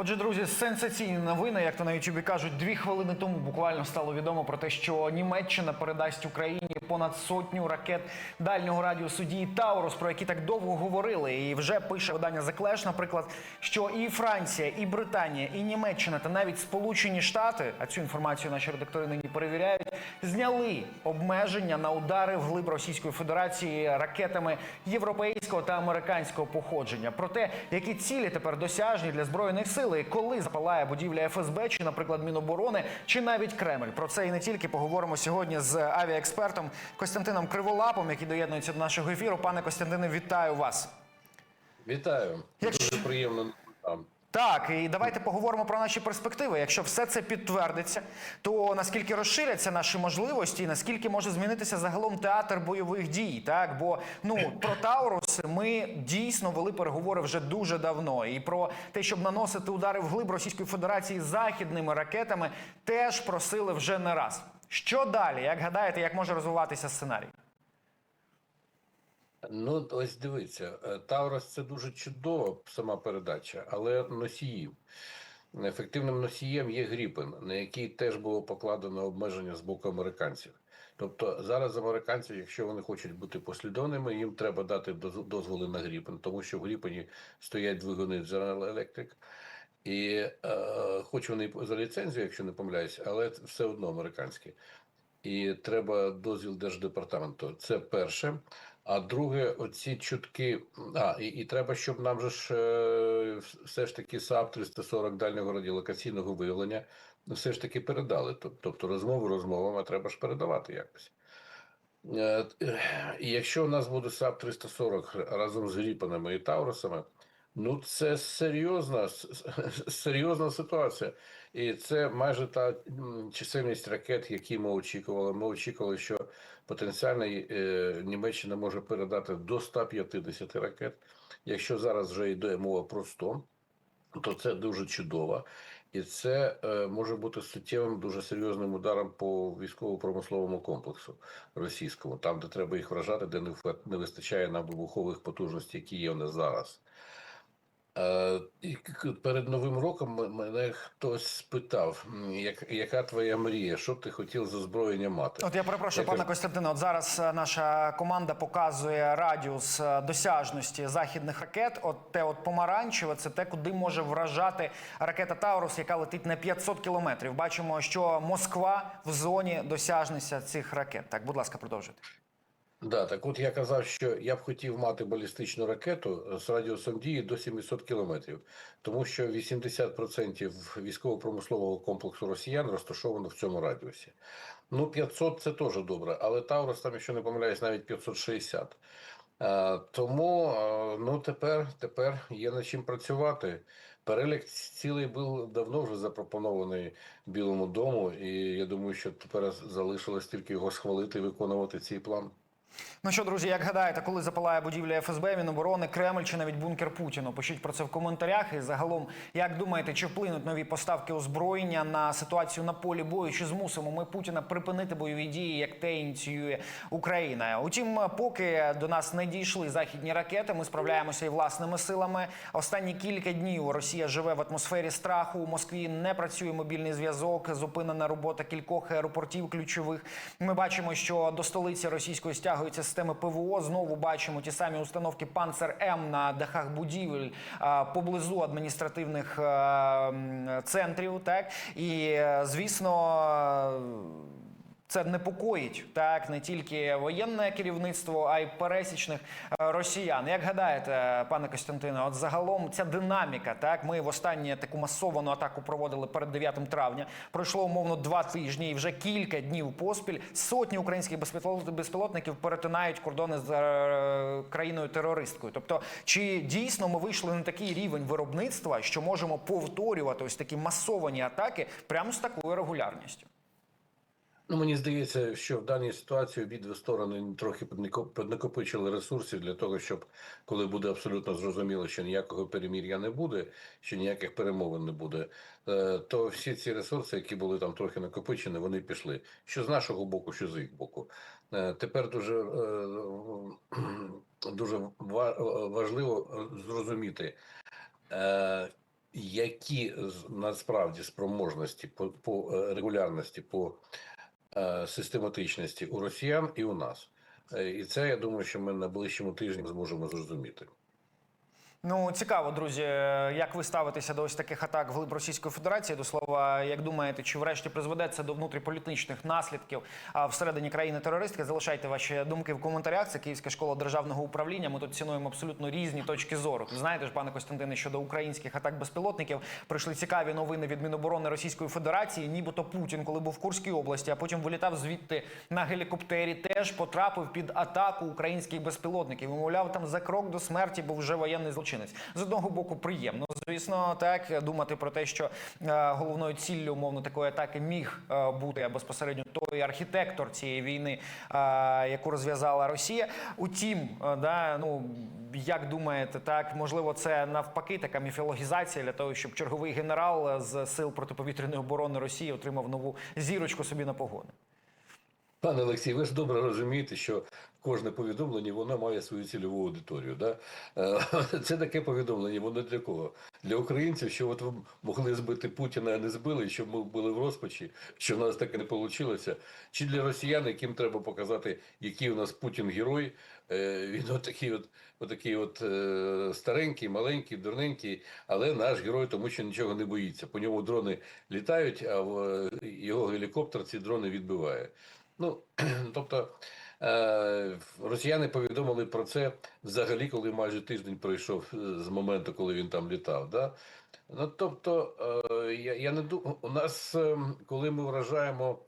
Отже, друзі, сенсаційні новини, як то на Ютубі кажуть, дві хвилини тому буквально стало відомо про те, що Німеччина передасть Україні понад сотню ракет дальнього радіусу дії Таурус, про які так довго говорили. І вже пише видання The наприклад, що і Франція, і Британія, і Німеччина та навіть Сполучені Штати, а цю інформацію наші редактори нині перевіряють, зняли обмеження на удари в глиб Російської Федерації ракетами європейського та американського походження. Про те, які цілі тепер досяжні для збройних сил, і коли запалає будівля ФСБ, чи, наприклад, Міноборони, чи навіть Кремль. Про це і не тільки поговоримо сьогодні з авіаекспертом Костянтином Криволапом, який доєднується до нашого ефіру. Пане Костянтине, вітаю вас. Вітаю. Якщо- Дуже приємно там. Так, і давайте поговоримо про наші перспективи. Якщо все це підтвердиться, то наскільки розширяться наші можливості, і наскільки може змінитися загалом театр бойових дій? Так, бо ну про Таурус ми дійсно вели переговори вже дуже давно. І про те, щоб наносити удари вглиб Російської Федерації західними ракетами, теж просили вже не раз. Що далі? Як гадаєте, як може розвиватися сценарій? Ну, ось дивіться, е, це дуже чудова сама передача, але носіїв. Ефективним носієм є Гріпен, на який теж було покладено обмеження з боку американців. Тобто зараз американці, якщо вони хочуть бути послідовними, їм треба дати доз- дозволи на Гріпен, тому що в Гріпені стоять двигуни General Electric. І е, хоч вони за ліцензію, якщо не помиляюсь, але все одно американські. І треба дозвіл держдепартаменту. Це перше. А друге, оці чутки. А, і, і треба, щоб нам же ж е, все ж таки САП 340 дальнього радіолокаційного виявлення все ж таки передали. Тобто розмову розмовами, треба ж передавати якось. Е, І якщо у нас буде САП 340 разом з Гріпанами і Таурусами, ну це серйозна, серйозна ситуація. І це майже та чисельність ракет, які ми очікували. Ми очікували, що потенціально е, Німеччина може передати до 150 ракет. Якщо зараз вже йде мова про 100, то це дуже чудово. І це е, може бути суттєвим, дуже серйозним ударом по військово-промисловому комплексу російському, там, де треба їх вражати, де не вистачає нам вибухових потужностей, які є в нас зараз. Перед Новим роком мене хтось спитав, як, яка твоя мрія, що б ти хотів з озброєння мати? От я перепрошую, Я пане Костянтине. От зараз е, наша команда показує радіус е, досяжності західних ракет. От те, от помаранчеве, це те, куди може вражати ракета Таурус, яка летить на 500 кілометрів. Бачимо, що Москва в зоні досяжності цих ракет. Так, будь ласка, продовжуйте. Да, так от я казав, що я б хотів мати балістичну ракету з радіусом дії до 700 кілометрів, тому що 80% військово-промислового комплексу росіян розташовано в цьому радіусі. Ну, 500 – це теж добре, але Таурус там, якщо не помиляюсь, навіть 560. Е, тому е, ну тепер, тепер є над чим працювати. Перелік цілий був давно вже запропонований Білому дому, і я думаю, що тепер залишилось тільки його схвалити і виконувати цей план. Ну що, друзі, як гадаєте, коли запалає будівля ФСБ, Міноборони, Кремль чи навіть бункер Путіну? Пишіть про це в коментарях. І загалом, як думаєте, чи вплинуть нові поставки озброєння на ситуацію на полі бою? Чи змусимо ми Путіна припинити бойові дії, як те ініціює Україна? Утім, поки до нас не дійшли західні ракети, ми справляємося і власними силами. Останні кілька днів Росія живе в атмосфері страху. У Москві не працює мобільний зв'язок, зупинена робота кількох аеропортів ключових. Ми бачимо, що до столиці російської стягуються системи ПВО. Знову бачимо ті самі установки Панцер М на дахах будівель поблизу адміністративних е, центрів. Так і е, звісно. Це непокоїть так не тільки воєнне керівництво, а й пересічних е, росіян. Як гадаєте, пане Костянтине, от загалом ця динаміка, так ми в останнє таку масовану атаку проводили перед 9 травня. Пройшло умовно два тижні, і вже кілька днів поспіль сотні українських безпілот- безпілотників перетинають кордони з е, країною терористкою. Тобто, чи дійсно ми вийшли на такий рівень виробництва, що можемо повторювати ось такі масовані атаки прямо з такою регулярністю? Ну, мені здається, що в даній ситуації обидві сторони трохи піднако- піднакопичили ресурсів для того, щоб коли буде абсолютно зрозуміло, що ніякого перемір'я не буде, що ніяких перемовин не буде, е, то всі ці ресурси, які були там трохи накопичені, вони пішли. Що з нашого боку, що з їх боку. Е, Тепер дуже, е, дуже важливо зрозуміти, які насправді спроможності по, по регулярності, по систематичності у росіян і у нас. Е, І це я думаю, що ми на ближчому тижні зможемо зрозуміти. Ну цікаво, друзі, як ви ставитеся до ось таких атак вглиб Російської Федерації? До слова, як думаєте, чи врешті призведе це до внутріполітичних наслідків всередині країни терористки? Залишайте ваші думки в коментарях. Це Київська школа державного управління. Ми тут цінуємо абсолютно різні точки зору. Знаєте ж, пане Костянтине, щодо українських атак безпілотників прийшли цікаві новини від Міноборони Російської Федерації. Нібито Путін, коли був в Курській області, а потім вилітав звідти на гелікоптері, теж потрапив під атаку українських безпілотників. Мовляв, там за крок до смерті був вже воєнний злочинець. З одного боку, приємно. Звісно, так думати про те, що е, головною ціллю умовно такої атаки міг е, бути безпосередньо той архітектор цієї війни, е, яку розв'язала Росія. Утім, да, ну як думаєте, так можливо, це навпаки така міфологізація для того, щоб черговий генерал з сил протиповітряної оборони Росії отримав нову зірочку собі на погони. Пане Олексій, ви ж добре розумієте, що кожне повідомлення воно має свою цільову аудиторію. Да? Е, Це таке повідомлення, воно для кого? Для українців, що от ви могли збити Путіна, а не збили, і щоб ми були в розпачі, що в нас таке не вийшло. Чи для росіян, яким треба показати, який у нас Путін герой, Е, він отакий от, от е, старенький, маленький, дурненький, але наш герой, тому що нічого не боїться. По ньому дрони літають, а його гелікоптер ці дрони відбиває. Ну, тобто е, росіяни повідомили про це взагалі, коли майже тиждень пройшов е, з моменту, коли він там літав. Да? Ну, тобто, е, я, я не думаю, у нас, коли ми вражаємо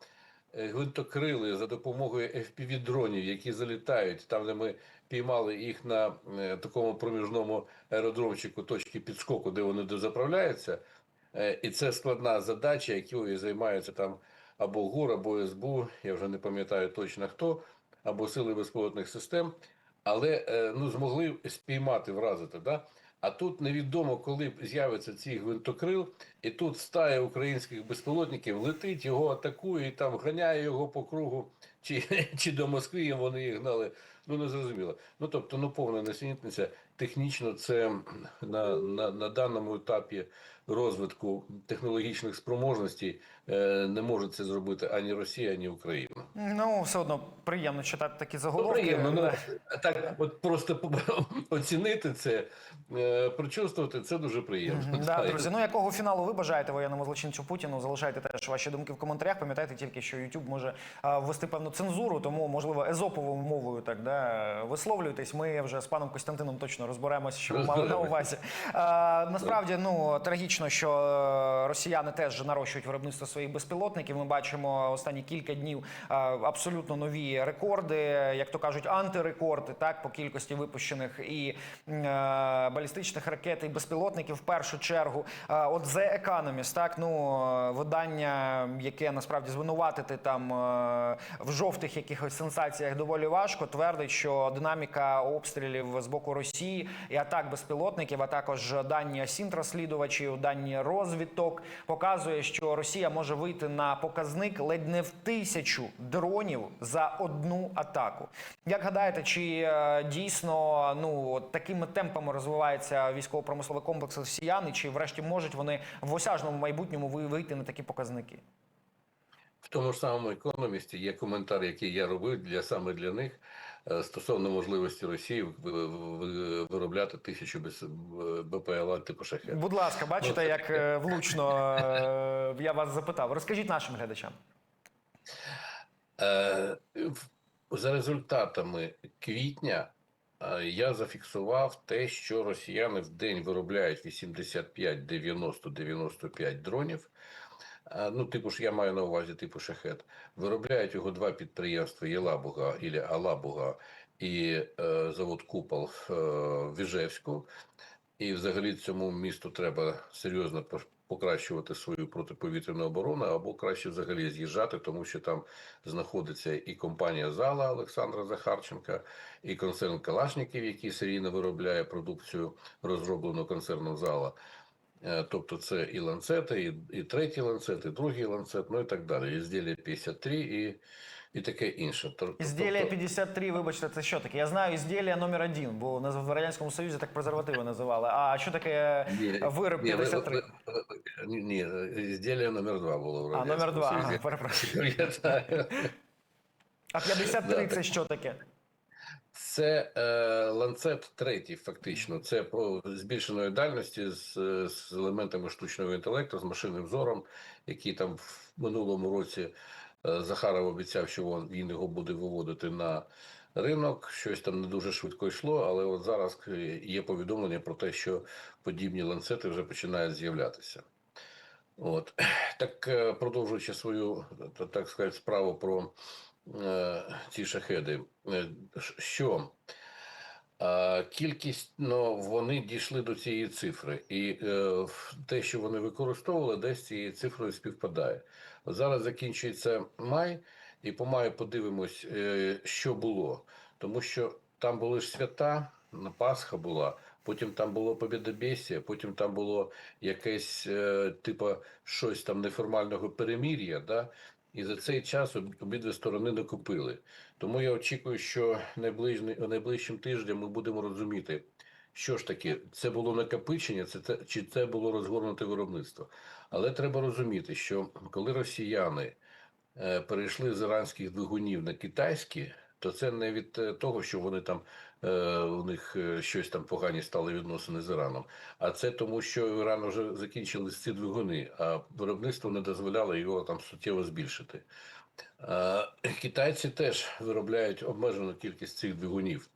гвинтокрили за допомогою FPV-дронів, які залітають там, де ми піймали їх на такому проміжному аеродромчику точки підскоку, де вони дозаправляються, і це складна задача, якою займаються там або ГУР, або СБУ, я вже не пам'ятаю точно хто, або сили безпілотних систем, але е, ну, змогли спіймати, вразити. Да? А тут невідомо, коли з'явиться ці гвинтокрил, і тут стая українських безпілотників летить, його атакує, і там ганяє його по кругу, чи, чи до Москви вони їх гнали. Ну не зрозуміло. Ну тобто, ну повна несенітниця. Технічно це на, на, на даному етапі розвитку технологічних спроможностей е, не може це зробити ані Росія, ані Україна. Ну все одно приємно читати такі Ну, заголовки. приємно, ну, так от просто оцінити це, е, прочувствувати це дуже приємно. Да, друзі, ну якого фіналу ви бажаєте воєнному злочинцю Путіну? Залишайте теж ваші думки в коментарях. Пам'ятайте тільки, що YouTube може ввести певну цензуру, тому можливо езоповою мовою так да висловлюйтесь. Ми вже з паном Костянтином точно розберемося, що ви мали на увазі. А, насправді, ну трагічно, що е, росіяни теж нарощують виробництво своїх безпілотників. Ми бачимо останні кілька днів абсолютно нові рекорди, як то кажуть, антирекорди, так по кількості випущених і е, балістичних ракет і безпілотників в першу чергу. Е, От The Economist, так ну е, видання, яке насправді звинуватити там е, в жовтих якихось сенсаціях доволі важко, твердить, що динаміка обстрілів з боку Росії і атак безпілотників, а також дані сінт-розслідувачів, дані розвідок показує, що Росія може вийти на показник ледь не в тисячу дронів за одну атаку. Як гадаєте, чи е, дійсно ну такими темпами розвивається військово-промисловий комплекс росіян, і чи врешті можуть вони в осяжному майбутньому ви- вийти на такі показники? В тому ж самому економісті є коментар, який я робив для саме для них стосовно можливості Росії ви- ви- виробляти тисячу без- БПЛА типу шахет. Будь ласка, бачите, Ну, як е, влучно е, я вас запитав. Розкажіть нашим глядачам. Е, За результатами квітня е, я зафіксував те, що росіяни в день виробляють 85, 90, 95 дронів. Е, Ну, типу ж я маю на увазі типу шахет. Виробляють його два підприємства: Єлабуга і Алабуга і е, завод Купол е, в Іжевську. І взагалі цьому місту треба серйозно покращувати свою протиповітряну оборону, або краще взагалі з'їжджати, тому що там знаходиться і компанія Зала Олександра Захарченка, і концерн Калашників, який серійно виробляє продукцію, розроблену концерном Зала. Е, Тобто це і ланцети, і, і третій ланцет, і другий ланцет, ну і так далі. Ізділля 53 і і таке інше. Тор- Ізділля тобто- 53, вибачте, це що таке? Я знаю ізділля номер один, бо в Радянському Союзі так презервативи називали. А що таке вироб ні, 53? ви- ви- ви- Ні, ні, ізділля номер два було в А, номер Радянському два, ага, перепрошую. А 53 Да, це що таке? Це е, ланцет третій, фактично. Це по збільшеної дальності з, е, з елементами штучного інтелекту, з машинним зором, який там в минулому році е, Захаров обіцяв, що він, його буде виводити на ринок. Щось там не дуже швидко йшло, але от зараз е, є повідомлення про те, що подібні ланцети вже починають з'являтися. От так е, продовжуючи свою так сказати справу про ці шахеди, е, що е, кількість ну, вони дійшли до цієї цифри, і е, те, що вони використовували, десь цією цифрою співпадає. Зараз закінчується май, і по маю подивимось, е, що було, тому що там були ж свята, Пасха була. Потім там було Побєдобєсія, потім там було якесь е, типу щось там неформального перемір'я, да? І за цей час об- обидві сторони не купили. Тому я очікую, що найближчим тижнем ми будемо розуміти, що ж таки, це було накопичення, це, чи це було розгорнуте виробництво. Але треба розуміти, що коли росіяни е, перейшли з іранських двигунів на китайські, то це не від е, того, що вони там у них е, щось там погані стали відносини з Іраном, а це тому, що в Іран вже закінчились ці двигуни, а виробництво не дозволяло його там суттєво збільшити. Е, Китайці теж виробляють обмежену кількість цих двигунів.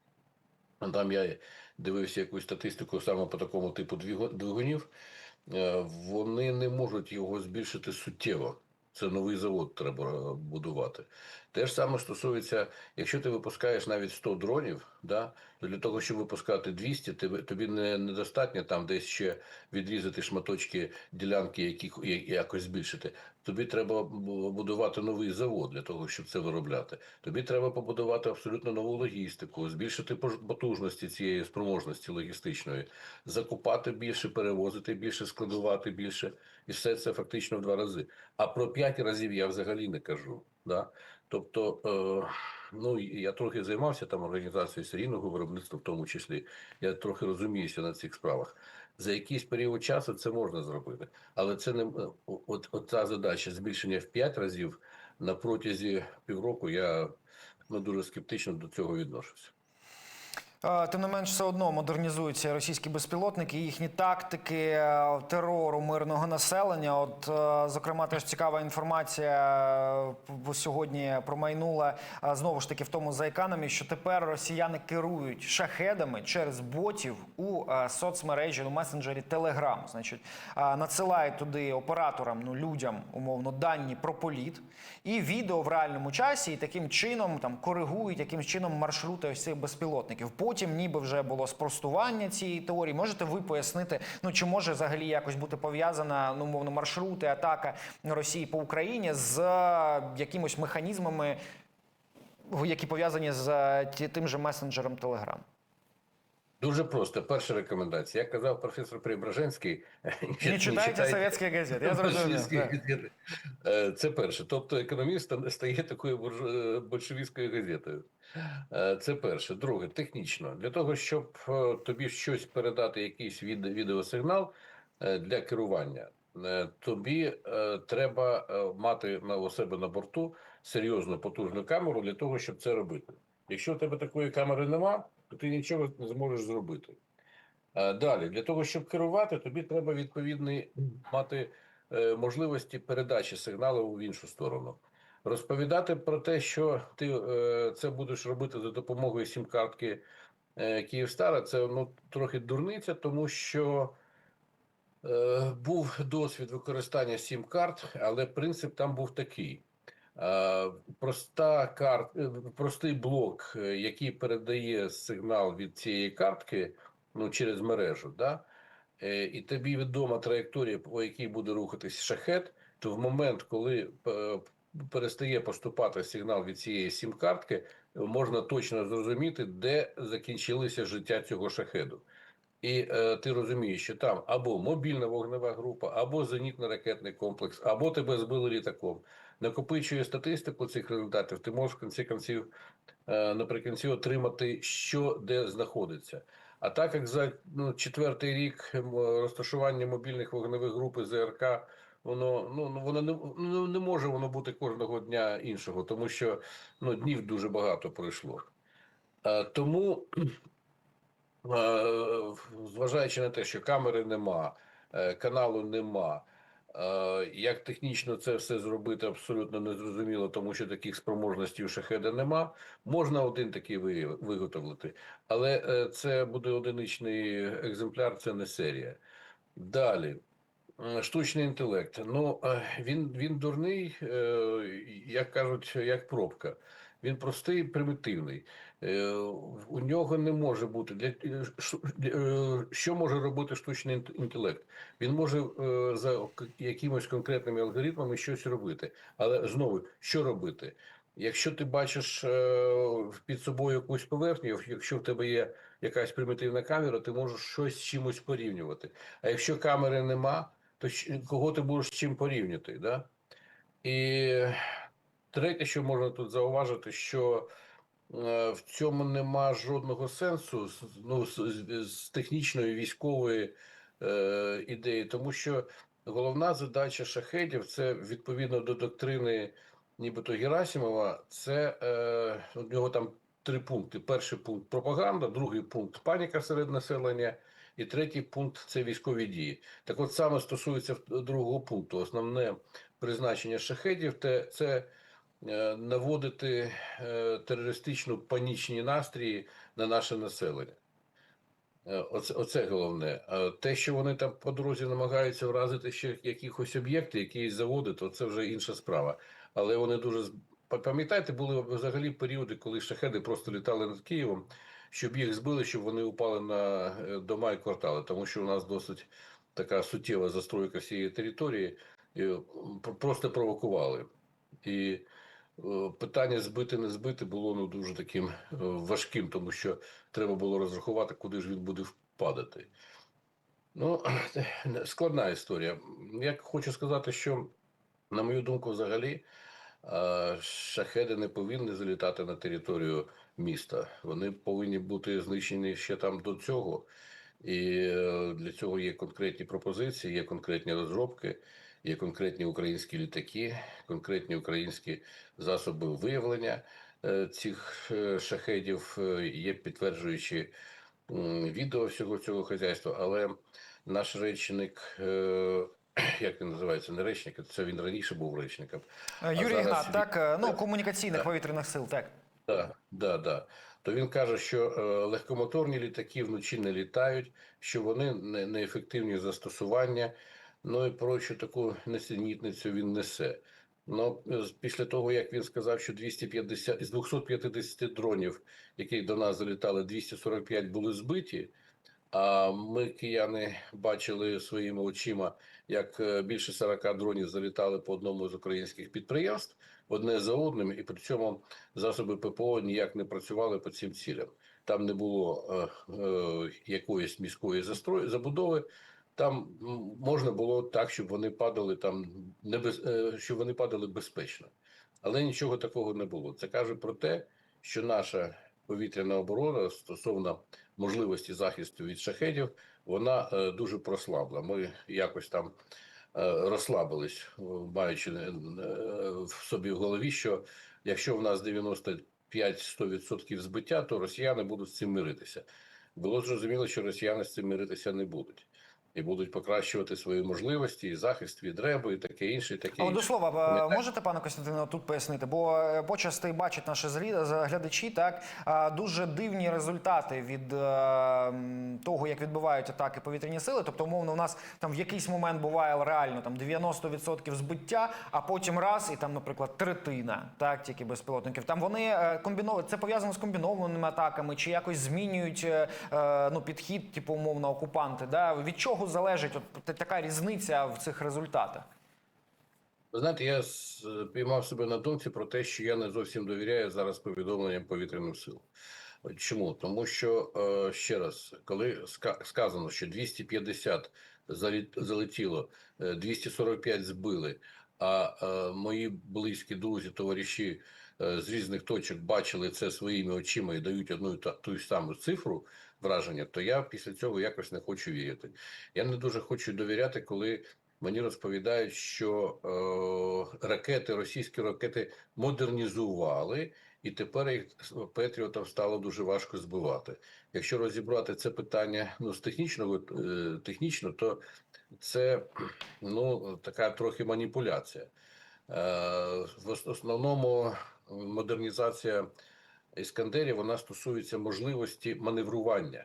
Там я дивився якусь статистику саме по такому типу двигунів. Е, Вони не можуть його збільшити суттєво. Це новий завод треба е, будувати. Те ж саме стосується, якщо ти випускаєш навіть 100 дронів, да, то для того, щоб випускати 200, тобі не недостатньо там десь ще відрізати шматочки ділянки, які якось збільшити. Тобі треба бу- будувати новий завод для того, щоб це виробляти. Тобі треба побудувати абсолютно нову логістику, збільшити потужності цієї спроможності логістичної, закупати більше, перевозити більше, складувати більше, і все це фактично в два рази. А про п'ять разів я взагалі не кажу. Да? Тобто, е, ну я трохи займався там організацією серійного виробництва, в тому числі. Я трохи розуміюся на цих справах. За якийсь період часу це можна зробити, але це не е, от, от ця задача збільшення в п'ять разів на протязі півроку. Я ну, дуже скептично до цього відношуся. Тим не менш, все одно модернізуються російські безпілотники, їхні тактики е, терору мирного населення. От, е, зокрема, теж цікава інформація е, сьогодні промайнула знову ж таки в тому за еканамі, що тепер росіяни керують шахедами через ботів у соцмережі у месенджері Telegram. Значить, надсилають туди операторам, ну людям умовно дані про політ і відео в реальному часі, і таким чином там коригують якимсь чином маршрути ось цих безпілотників. Потім, ніби вже було спростування цієї теорії. Можете ви пояснити, ну чи може взагалі якось бути пов'язана ну мовно маршрути, атака Росії по Україні з е, якимось механізмами, які пов'язані з е, тим же месенджером Telegram? Дуже просто. Перша рекомендація. Як казав професор Преображенський, Не читайте совєтські газети. Я зрозумів. Е, Це перше. Тобто економіст ста- стає такою е, большевістською газетою. Е, Це перше. Друге, технічно. Для того, щоб тобі щось передати, якийсь від- відеосигнал для керування, тобі е, треба мати на у себе на борту серйозну потужну камеру для того, щоб це робити. Якщо в тебе такої камери нема, то ти нічого не зможеш зробити. Е, Далі, для того, щоб керувати, тобі треба відповідні мати е, можливості передачі сигналу в іншу сторону. Розповідати про те, що ти е, це будеш робити за допомогою сім-картки Київстара, це ну, трохи дурниця, тому що був досвід використання сім-карт, але принцип там був такий. Е, Проста карт, е, простий блок, е, який передає сигнал від цієї картки ну, через мережу, да? і тобі відома траєкторія, по якій буде рухатись шахет, то в момент, коли перестає поступати сигнал від цієї сім-картки, можна точно зрозуміти, де закінчилося життя цього шахеду. І е, ти розумієш, що там або мобільна вогнева група, або зенітно-ракетний комплекс, або тебе збили літаком. Накопичує статистику цих результатів, ти можеш в кінці кінців е, наприкінці отримати, що де знаходиться. А так як за ну, четвертий рік розташування мобільних вогневих груп ЗРК, воно ну ну, воно не ну, не може воно бути кожного дня іншого, тому що ну днів дуже багато пройшло. Е, тому, зважаючи на те, що камери нема, е, каналу нема. Е, Як технічно це все зробити, абсолютно незрозуміло, тому що таких спроможностей у шахеда нема. Можна один такий виготовити, але е, це буде одиничний екземпляр, це не серія. Далі. Е, Штучний інтелект. Ну е, він, він дурний, е, як кажуть, як пробка. Він простий, примітивний. Е, У нього не може бути для е, е, що може робити штучний інтелект. Він може за якимось конкретними алгоритмами щось робити. Але знову, що робити? Якщо ти бачиш під собою якусь поверхню, якщо в тебе є якась примітивна камера, ти можеш щось з чимось порівнювати. А якщо камери нема, то кого ти будеш з чим порівняти? Да? І третє, що можна тут зауважити, що в цьому нема жодного сенсу ну, з, з, з технічної військової е, ідеї, тому що головна задача шахедів це відповідно до доктрини нібито Герасимова, це е, у нього там три пункти. Перший пункт пропаганда, другий пункт паніка серед населення, і третій пункт це військові дії. Так от саме стосується другого пункту. Основне призначення шахедів це е, наводити е, терористично панічні настрії на наше населення. Е, Оце, оце головне. Те, що вони там по дорозі намагаються вразити ще якихось об'єкти, якісь заводи, то це вже інша справа. Але вони дуже пам'ятаєте, були взагалі періоди, коли шахеди просто літали над Києвом, щоб їх збили, щоб вони упали на е, дома і квартали, тому що у нас досить така суттєва застройка всієї території, і просто провокували. І е, питання збити не збити було ну дуже таким е, важким, тому що треба було розрахувати, куди ж він буде впадати. Ну, складна історія. Я хочу сказати, що, на мою думку, взагалі, е, шахеди не повинні залітати на територію міста. Вони повинні бути знищені ще там до цього. І е, для цього є конкретні пропозиції, є конкретні розробки, є конкретні українські літаки, конкретні українські засоби виявлення е, цих е, шахедів, е, є підтверджуючі відео всього цього хазяйства. Але наш речник, як він називається, не речник, це він раніше був речником. Юрій зараз він- так, ну комунікаційних Так. повітряних сил, так. Да, да, да. То він каже, що е, легкомоторні літаки вночі не літають, що вони не, неефективні застосування. Ну і прочу таку несенітницю він несе. Ну, після того, як він сказав, що 250, з 250 дронів, які до нас залітали, 245 були збиті. А ми, кияни, бачили своїми очима, як е, більше 40 дронів залітали по одному з українських підприємств одне за одним, і при цьому засоби ППО ніяк не працювали по цим цілям. Там не було е, е, якоїсь міської застрої забудови. Там можна було так, щоб вони падали там небез, е, щоб вони падали безпечно, але нічого такого не було. Це каже про те, що наша повітряна оборона стосовно можливості захисту від шахедів, вона е, дуже прослабла. Ми якось там е, розслабились, маючи в собі в голові, що якщо в нас 95-100% збиття, то росіяни будуть з цим миритися. Було зрозуміло, що росіяни з цим миритися не будуть. І будуть покращувати свої можливості, і захист від ребу, і таке інше, і таке Але до слова, е, Пам'ятаєте? можете, пане Костянтине, тут пояснити? Бо е, почасти бачать наші глядачі так дуже дивні результати від е, того, як відбувають атаки повітряні сили. Тобто, умовно, у нас там в якийсь момент буває реально там 90% збиття, а потім раз і там, наприклад, третина, так тільки безпілотників. Там вони е, комбіновані, це пов'язано з комбінованими атаками, чи якось змінюють ну підхід, типу умовно окупанти. Да? Від чого залежить от така різниця в цих результатах? Ви знаєте, я с- піймав себе на думці про те, що я не зовсім довіряю зараз повідомленням повітряних сил. Чому? Тому що е, ще раз, коли сказано, що 250 залетіло, е, 245 збили, а е, мої близькі друзі, товариші е, з різних точок бачили це своїми очима і дають одну та ту саму цифру враження, то я після цього якось не хочу вірити. Я не дуже хочу довіряти, коли мені розповідають, що е, ракети, російські ракети модернізували, і тепер їх Петріотам стало дуже важко збивати. Якщо розібрати це питання ну, з технічного е, технічно, то це ну, така трохи маніпуляція. Е, в основному модернізація іскандерів вона стосується можливості маневрування.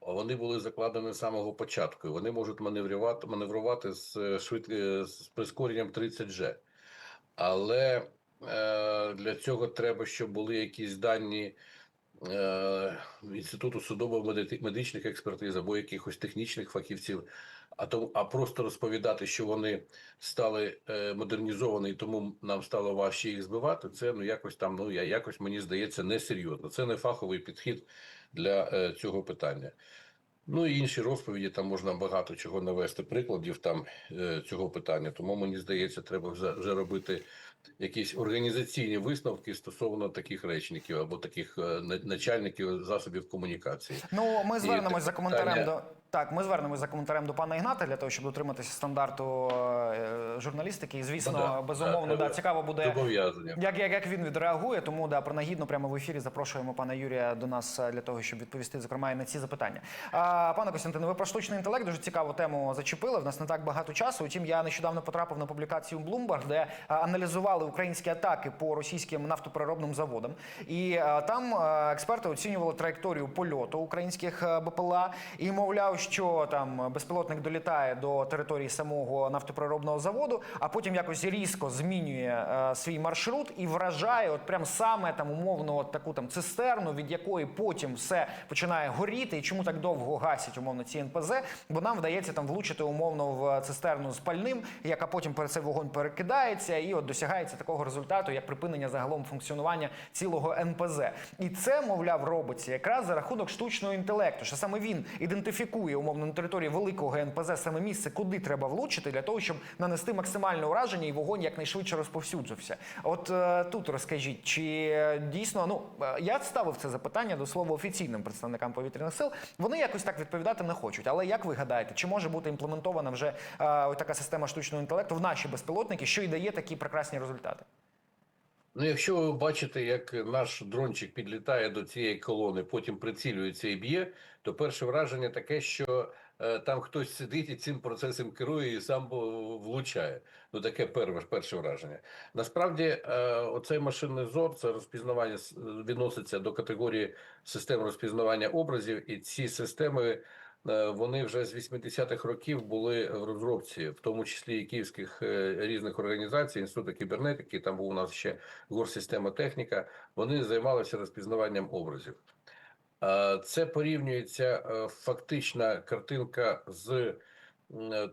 Вони були закладені з самого початку. і Вони можуть маневрувати, маневрувати з, е, швид... е, з прискоренням 30G. Але е, для цього треба, щоб були якісь дані е, Інституту судово-медичних експертиз або якихось технічних фахівців, а то, а просто розповідати, що вони стали е, модернізовані, і тому нам стало важче їх збивати. Це ну якось там, ну я якось мені здається, несерйозно. Це не фаховий підхід для е, цього питання. Ну і інші розповіді там можна багато чого навести прикладів там е, цього питання. Тому мені здається, треба вже, вже робити якісь організаційні висновки стосовно таких речників або таких е, на- начальників засобів комунікації. Ну, ми звернемось за коментарем питання- до так. Ми звернемось за коментарем до пана Ігната для того, щоб дотриматися стандарту е, журналістики. І звісно, да, безумовно, да, да, цікаво буде. Як, як, як він відреагує, тому да, принагідно прямо в ефірі запрошуємо пана Юрія до нас е, для того, щоб відповісти, зокрема, і на ці запитання. А, пане Костянтине, ви про штучний інтелект дуже цікаву тему зачепили. В нас не так багато часу. Утім, я нещодавно потрапив на публікацію Bloomberg, де аналізували українські атаки по російським нафтопереробним заводам. І а, там експерти оцінювали траєкторію польоту українських БПЛА і мовляв, що там безпілотник долітає до території самого нафтопереробного заводу, а потім якось різко змінює е, свій маршрут і вражає, от прям саме там умовно от таку там цистерну, від якої потім все починає горіти. І чому так довго гасять умовно ці НПЗ? Бо нам вдається там влучити умовно в цистерну з пальним, яка потім перед цей вогонь перекидається, і от досягається такого результату, як припинення загалом функціонування цілого НПЗ. І це, мовляв, робиться якраз за рахунок штучного інтелекту, що саме він ідентифікує умовно на території великого НПЗ саме місце, куди треба влучити, для того, щоб нанести максимальне ураження і вогонь якнайшвидше розповсюджився. От е, тут розкажіть, чи е, дійсно ну е, я ставив це запитання до слова офіційним представникам повітряних сил. Вони якось так відповідати не хочуть. Але як ви гадаєте, чи може бути імплементована вже е, така система штучного інтелекту в наші безпілотники, що і дає такі прекрасні результати? Ну, якщо ви бачите, як наш дрончик підлітає до цієї колони, потім прицілюється і б'є, то перше враження таке, що е, там хтось сидить і цим процесом керує і сам е, влучає. Ну таке перше, перше враження. Насправді, е, оцей машинний зор, це розпізнавання с- відноситься до категорії систем розпізнавання образів, і ці системи. Е, Вони вже з 80-х років були в розробці, в тому числі і київських е, різних організацій, інституту кібернетики. Там був у нас ще горсистема техніка. Вони займалися розпізнаванням образів. Е, Це порівнюється фактична картинка з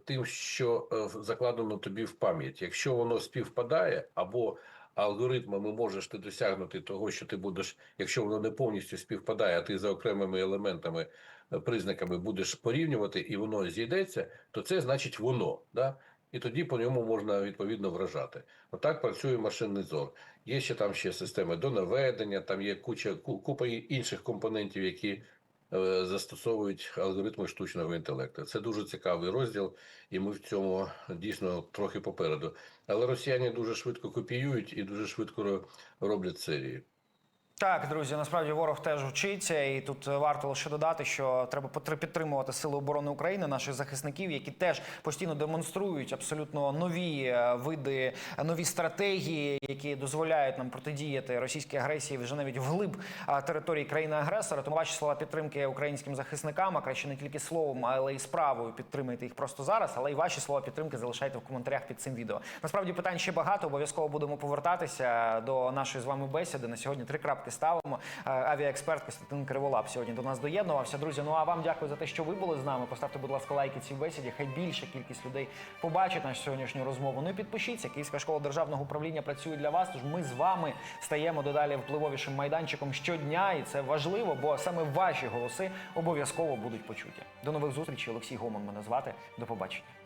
тим, що закладено тобі в пам'ять. Якщо воно співпадає, або алгоритмами можеш ти досягнути того, що ти будеш, якщо воно не повністю співпадає, а ти за окремими елементами, е, признаками будеш порівнювати, і воно зійдеться, то це значить воно. Да? І тоді по ньому можна відповідно вражати. Отак працює машинний зор. Є ще там ще системи донаведення, там є куча купа інших компонентів, які застосовують алгоритми штучного інтелекту. Це дуже цікавий розділ, і ми в цьому дійсно трохи попереду. Але росіяни дуже швидко копіюють і дуже швидко роблять серії. Так, друзі, насправді ворог теж вчиться, і тут е, варто лише додати, що треба підтримувати сили оборони України, наших захисників, які теж постійно демонструють абсолютно нові е, види, е, нові стратегії, які дозволяють нам протидіяти російській агресії вже навіть вглиб території країни-агресора. Тому ваші слова підтримки українським захисникам, а краще не тільки словом, але й справою підтримайте їх просто зараз. Але й ваші слова підтримки залишайте в коментарях під цим відео. Насправді питань ще багато. Обов'язково будемо повертатися до нашої з вами бесіди. На сьогодні три крапки. Ставки ставимо. Е, Авіаексперт Костянтин Криволап сьогодні до нас доєднувався. Друзі, ну а вам дякую за те, що ви були з нами. Поставте, будь ласка, лайки цій бесіді. Хай більша кількість людей побачить нашу сьогоднішню розмову. Ну і підпишіться. Київська школа державного управління працює для вас. Тож ми з вами стаємо дедалі впливовішим майданчиком щодня, і це важливо, бо саме ваші голоси обов'язково будуть почуті. До нових зустрічей. Олексій Гомон мене звати. До побачення.